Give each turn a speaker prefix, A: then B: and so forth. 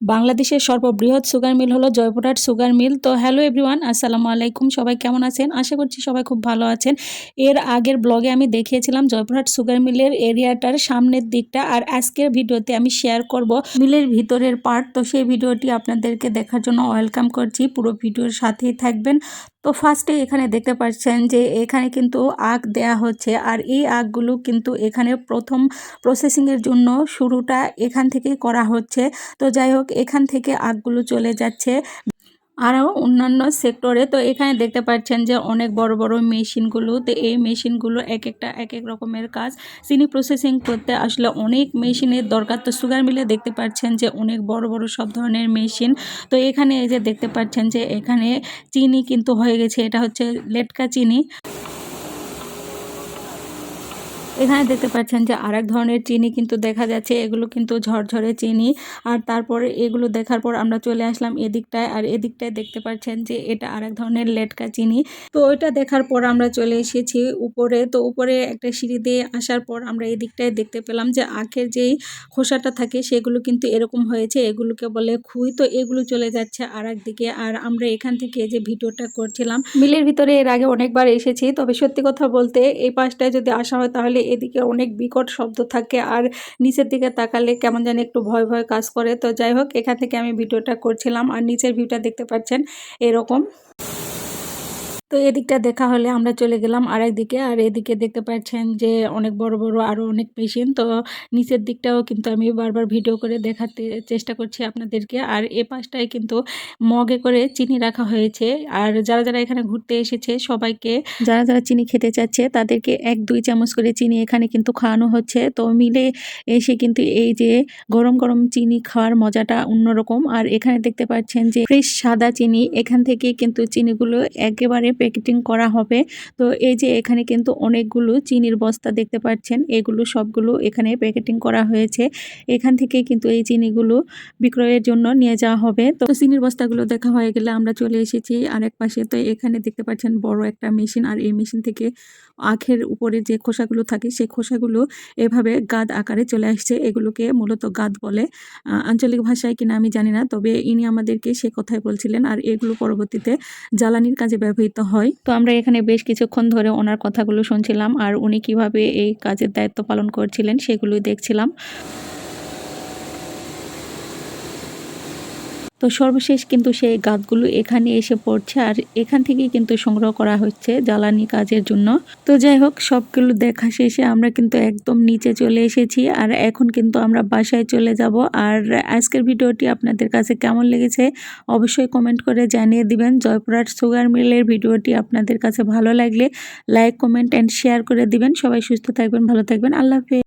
A: বাংলাদেশের সর্ববৃহৎ sugar mill হলো জয়পুরহাট সুগার মিল তো হ্যালো এভরিওয়ান আসসালামু আলাইকুম, সবাই কেমন আছেন? আশা করছি সবাই খুব ভালো আছেন। এর আগের ব্লগে আমি দেখিয়েছিলাম জয়পুরহাট সুগার মিলের এরিয়াটার সামনের দিকটা, আর আজকের ভিডিওতে আমি শেয়ার করব মিলের ভিতরের পার্ট তো সেই ভিডিওটি আপনাদেরকে দেখার জন্য ওয়েলকাম করছি। পুরো ভিডিওর সাথেই থাকবেন। তো ফার্স্টে এখানে দেখতে পাচ্ছেন যে এখানে কিন্তু আগ দেয়া হচ্ছে আর এই আগগুলো কিন্তু এখানে প্রথম প্রসেসিংয়ের জন্য শুরুটা এখান থেকেই করা হচ্ছে। তো যাই হোক, এখান থেকে আগগুলো চলে যাচ্ছে। আরও অন্যান্য সেক্টরে, তো এখানে দেখতে পাচ্ছেন যে অনেক বড় বড় মেশিনগুলো তো এই মেশিনগুলো এক একটা, এক এক রকমের কাজ। চিনি প্রসেসিং করতে আসলে অনেক মেশিনের দরকার। তো সুগার মিলে দেখতে পাচ্ছেন যে অনেক বড় বড় সব ধরনের মেশিন। তো এখানে এই যে দেখতে পাচ্ছেন যে এখানে চিনি কিন্তু হয়ে গেছে। এটা হচ্ছে লেটকা চিনি। এখানে দেখতে পাচ্ছেন যে আরেক ধরনের চিনি কিন্তু দেখা যাচ্ছে। এগুলো কিন্তু ঝরঝরে চিনি। আর তারপরে এগুলো দেখার পর আমরা চলে আসলাম এদিকটায়। আর এদিকটায় দেখতে পাচ্ছেন যে এটা আরেক ধরনের লেটকা চিনি। তো ওইটা দেখার পর আমরা চলে এসেছি উপরে। তো উপরে একটা সিঁড়ি দিয়ে আসার পর আমরা এদিকটায় দেখতে পেলাম যে আখের যেই খোসাটা থাকে সেগুলো কিন্তু এরকম হয়েছে। এগুলোকে বলে খুই। তো এগুলো চলে যাচ্ছে আর দিকে আর আমরা এখান থেকে যে ভিডিওটা করছিলাম, মিলের ভিতরে এর আগে অনেকবার এসেছি। তবে সত্যি কথা বলতে এই পাশটায় যদি আসা হয় তাহলে এদিকে অনেক বিকট শব্দ থাকে আর নিচের দিকে তাকালে কেমন জানি একটু ভয় ভয় কাজ করে। তো যাই হোক, এখান থেকে আমি ভিডিওটা করছিলাম আর নিচের ভিউটা দেখতে পাচ্ছেন এরকম। তো এদিকটা দেখা হলে আমরা চলে গেলাম আরেক দিকে। আর এদিকে দেখতে পাচ্ছেন যে অনেক বড় বড় আরও অনেক মেশিন। তো নিচের দিকটাও কিন্তু আমি বারবার ভিডিও করে দেখাতে চেষ্টা করছি আপনাদেরকে। আর এ পাশটায় কিন্তু মগে করে চিনি রাখা হয়েছে। আর যারা যারা এখানে ঘুরতে এসেছে, সবাইকে যারা যারা চিনি খেতে চাচ্ছে, তাদেরকে এক, দুই চামচ করে চিনি এখানে কিন্তু খাওয়ানো হচ্ছে। তো মিলে এসে কিন্তু এই যে গরম গরম চিনি খাওয়ার মজাটা অন্যরকম। আর এখানে দেখতে পাচ্ছেন যে ফ্রেশ সাদা চিনি, এখান থেকে কিন্তু চিনিগুলো একেবারে প্যাকেটিং করা হবে। তো এই যে এখানে কিন্তু অনেকগুলো চিনির বস্তা দেখতে পাচ্ছেন। এগুলো সবগুলো এখানে প্যাকেটিং করা হয়েছে। এখান থেকে কিন্তু এই চিনিগুলো বিক্রয়ের জন্য নিয়ে যাওয়া হবে। তো চিনির বস্তাগুলো দেখা হয়ে গেলে আমরা চলে এসেছি আরেক পাশে। তো এখানে দেখতে পাচ্ছেন বড় একটা মেশিন আর এই মেশিন থেকে আখের উপরে যে খোসাগুলো থাকে, সেই খোসাগুলো এভাবে গাদ আকারে চলে আসছে। এগুলোকে মূলত গাদ বলে। আঞ্চলিক ভাষায় কিনা আমি জানি না, তবে ইনি আমাদেরকে সে কথাই বলছিলেন। আর এগুলো পরবর্তীতে জ্বালানির কাজে ব্যবহৃত হয়। তো আমরা এখানে বেশ কিছুক্ষণ ধরে ওনার কথাগুলো শুনছিলাম আর উনি কীভাবে এই কাজের দায়িত্ব পালন করছিলেন সেগুলোই দেখছিলাম। তো সর্বশেষ কিন্তু সেই গাছগুলো এখানে এসে পড়ছে আর এখান থেকেই কিন্তু সংগ্রহ করা হচ্ছে জ্বালানি কাজের জন্য। তো যাই হোক, সবগুলো দেখা শেষে আমরা কিন্তু একদম নিচে চলে এসেছি আর এখন কিন্তু আমরা বাসায় চলে যাব। আর আজকের ভিডিওটি আপনাদের কাছে কেমন লেগেছে অবশ্যই কমেন্ট করে জানিয়ে দিবেন। জয়পুরহাট সুগার মিলের ভিডিওটি আপনাদের কাছে ভালো লাগলে লাইক, কমেন্ট, অ্যান্ড শেয়ার করে দিবেন। সবাই সুস্থ থাকবেন, ভালো থাকবেন। আল্লাহ হাফেজ।